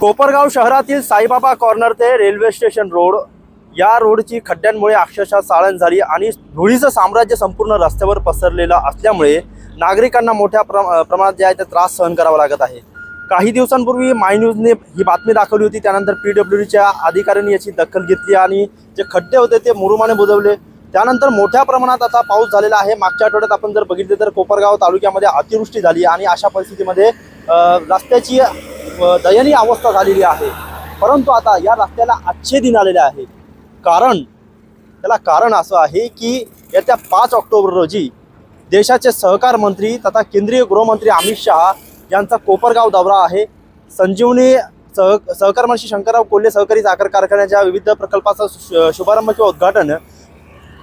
कोपरगाव शहरातील साईबाबा कॉर्नर ते railway station road या रोडची खड्ड्यांमुळे अक्षरशः चाळण झाली आणि धुळीचं साम्राज्य संपूर्ण रस्त्यावर पसरलेलं असल्यामुळे नागरिकांना मोठ्या प्रमा प्रमाणात जे आहे ते त्रास सहन करावा लागत आहे. काही दिवसांपूर्वी माय न्यूजने ही बातमी दाखवली होती. त्यानंतर पी डब्ल्यू डीच्या अधिकाऱ्यांनी याची दखल घेतली आणि जे खड्डे होते ते मुरुमाने बुजवले. त्यानंतर मोठ्या प्रमाणात आता पाऊस झालेला आहे. मागच्या आठवड्यात आपण जर बघितले तर कोपरगाव तालुक्यामध्ये अतिवृष्टी झाली आणि अशा परिस्थितीमध्ये रस्त्याची दयनीय अवस्था झालेली आहे. परंतु आता या रस्त्याला अच्छे दिन आलेले आहे. कारण त्याला कारण असं आहे की येत्या पाच ऑक्टोबर रोजी देशाचे सहकार मंत्री तथा केंद्रीय गृहमंत्री अमित शहा यांचा कोपरगाव दौरा आहे. संजीवनी सह सहकार मंत्री शंकरराव कोल्हे सहकारी साखर कारखान्याच्या विविध प्रकल्पाचं शु- शुभारंभ किंवा उद्घाटन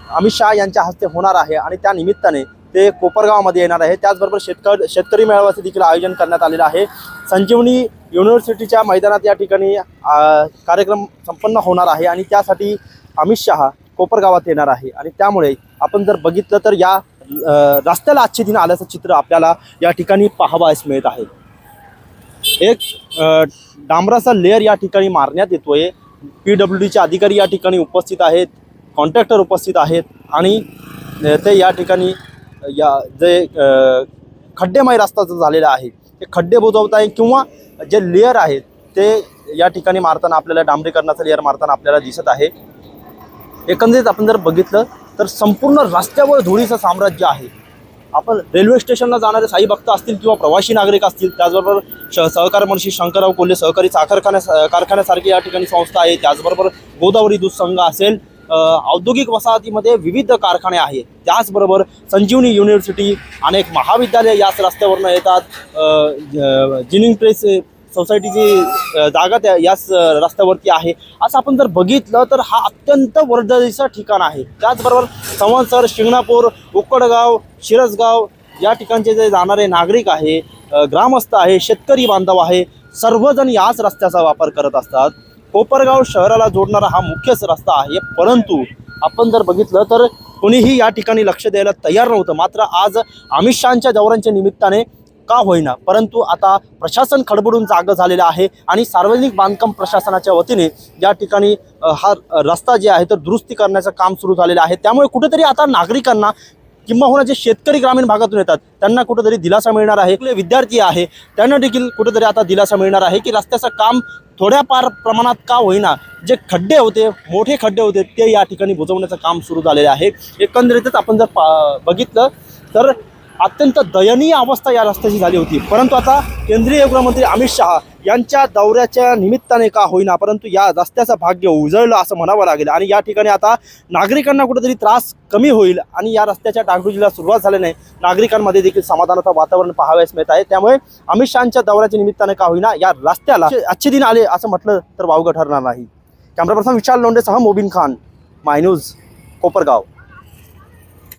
अमित शहा यांच्या हस्ते होणार आहे आणि त्या निमित्ताने ते कोपरगावमध्ये येणार आहे. त्याचबरोबर शेतकरी शेतकरी मेळाव्याचं देखील आयोजन करण्यात आलेलं आहे. संजीवनी युनिव्हर्सिटीच्या मैदानात या ठिकाणी कार्यक्रम संपन्न होणार आहे आणि त्यासाठी अमित शहा कोपरगावात येणार आहे. आणि त्यामुळे आपण जर बघितलं तर या रस्त्याला आजचे दिन आल्याचं चित्र आपल्याला या ठिकाणी पाहावयास मिळत आहे. एक डांबराचा लेअर या ठिकाणी मारण्यात येतोय. पी डब्ल्यू डीचे अधिकारी या ठिकाणी उपस्थित आहेत कॉन्ट्रॅक्टर उपस्थित आहेत आणि ते या ठिकाणी या जे खड्डेमय रस्ता जो झालेला आहे ते खड्डे बुजवत आहे किंवा जे लेअर आहेत ते या ठिकाणी मारताना आपल्याला डांबरीकरणाचं लेअर मारताना आपल्याला दिसत आहे. एकंदरीत आपण जर बघितलं तर संपूर्ण रस्त्यावर धुळीचं साम्राज्य आहे. आपण रेल्वे स्टेशनला जाणारे साई भक्त असतील किंवा प्रवासी नागरिक असतील त्याचबरोबर श सहकार मंत्री शंकरराव कोल्हे सहकारी साखर कारखान्या कारखान्यासारखी या ठिकाणी संस्था आहे त्याचबरोबर गोदावरी दूध संघ असेल औद्योगिक वसाहतीमध्ये विविध कारखाने आहेत. त्याचबरोबर संजीवनी युनिव्हर्सिटी अनेक महाविद्यालय याच रस्त्यावरनं येतात. ज- जिनिंग प्रेस सोसायटीची जागा त्या याच रस्त्यावरती आहे. असं आपण जर बघितलं तर हा अत्यंत वर्दळीचं ठिकाण आहे. त्याचबरोबर संवत्सर शिंगणापूर उक्कडगाव शिरसगाव या ठिकाणचे जे जाणारे नागरिक आहे ग्रामस्थ आहे शेतकरी बांधव आहे सर्वजण याच रस्त्याचा वापर करत असतात. कोपरगाव शहराला जोडणारा हा मुख्यच रस्ता आहे. परंतु आपण जर बघितलं तर कोणीही या ठिकाणी लक्ष द्यायला तयार नव्हतं. मात्र आज अमित शहाच्या दौऱ्यांच्या निमित्ताने का होईना परंतु आता प्रशासन खडबडून जागं झालेलं आहे आणि सार्वजनिक बांधकाम प्रशासनाच्या वतीने या ठिकाणी हा रस्ता जे आहे तर दुरुस्ती करण्याचं काम सुरू झालेलं आहे. त्यामुळे कुठेतरी आता नागरिकांना किंबहुना जे शेतकरी ग्रामीण भागातून येतात त्यांना कुठेतरी दिलासा मिळणार आहे. आपले विद्यार्थी आहे त्यांना देखील कुठेतरी आता दिलासा मिळणार आहे की रस्त्याचं काम थोड्याफार प्रमाणात का होईना. जे खड्डे होते मोठे खड्डे होते ते या ठिकाणी बुजवण्याचं काम सुरू झालेलं आहे. एकंदरीतच आपण जर पा बघितलं तर अत्यंत दयनीय अवस्था या रस्त्याची झाली होती. परंतु आता केंद्रीय गृहमंत्री अमित शहा यांच्या दौऱ्याच्या निमित्ताने का होईना परंतु या रस्त्याचं भाग्य उजळलं असं म्हणावं लागेल. आणि या ठिकाणी आता नागरिकांना कुठेतरी त्रास कमी होईल आणि या रस्त्याच्या डागडुजीला सुरुवात झाल्याने नागरिकांमध्ये देखील समाधानाचं वातावरण पाहावयास मिळत आहे. त्यामुळे अमित शहाच्या दौऱ्याच्या निमित्ताने का होईना या रस्त्याला अच्छे दिन आले असं म्हटलं तर वावगं ठरणार नाही. कॅमेरा पर्सन विशाल लोंडेसह मोबिन खान माय न्यूज कोपरगाव.